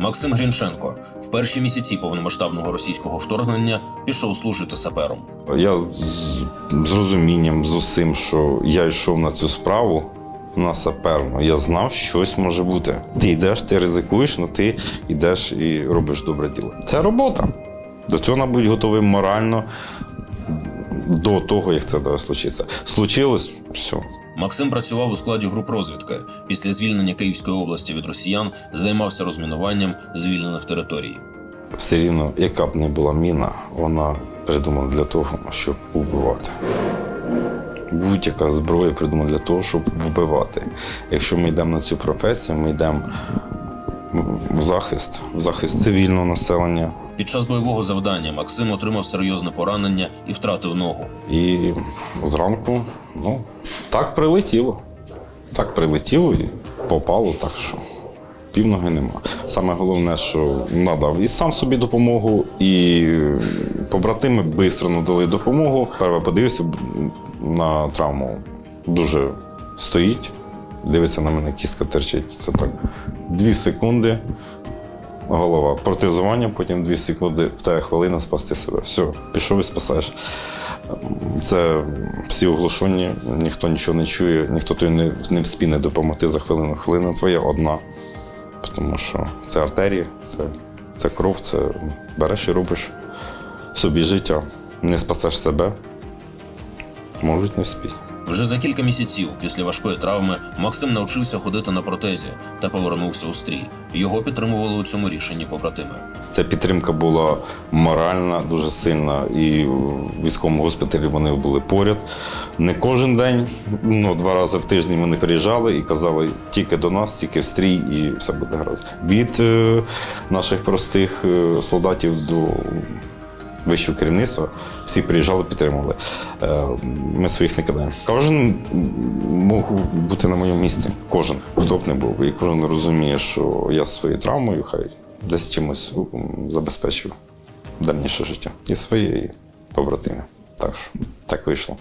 Максим Грінченко в перші місяці повномасштабного російського вторгнення пішов служити сапером. Я з, з розумінням, з усім, що я йшов на цю справу на саперну, я знав, що щось може бути. Ти йдеш, ти ризикуєш, але ти йдеш і робиш добре діло. Це робота. До цього треба бути готовим морально до того, як це далі случиться. Случилось все. Максим працював у складі груп розвідки. Після звільнення Київської області від росіян займався розмінуванням звільнених територій. Все рівно, яка б не була міна, вона придумана для того, щоб вбивати. Будь-яка зброя придумана для того, щоб вбивати. Якщо ми йдемо на цю професію, ми йдемо в- захист, в захист цивільного населення. Під час бойового завдання Максим отримав серйозне поранення і втратив ногу. І зранку, ну, так прилетіло. Так прилетіло і попало, так що півноги нема. Саме головне, що надав і сам собі допомогу, і побратими швидко надали допомогу. Перше подивився на травму. Дуже стоїть, дивиться на мене, кістка терчить. Це так. Дві секунди. Голова. Протезування, потім дві секунди, в тебе хвилина спасти себе. Все, пішов і спасаєш. Це всі оглушені, ніхто нічого не чує, ніхто тобі не, не вспіне допомогти за хвилину. Хвилина твоя одна. Тому що це артерії, це, це кров, це береш і робиш собі життя. Не спасеш себе, можуть не вспіти. Вже за кілька місяців після важкої травми Максим навчився ходити на протезі та повернувся у стрій. Його підтримували у цьому рішенні побратими. Ця підтримка була моральна, дуже сильна, і в військовому госпіталі вони були поряд. Не кожен день, ну два рази в тиждень вони приїжджали і казали тільки до нас, тільки в стрій, і все буде гаразд. Від е, наших простих е, солдатів до вищого керівництва всі приїжджали, підтримували. Е, ми своїх не кидаємо. Кожен мог бути на моєму місці. Кожен, хто б не був. І кожен розуміє, що я своєю травмою хай десь чимось забезпечив дальніше життя. І своє, і побратимів. Так що так вийшло.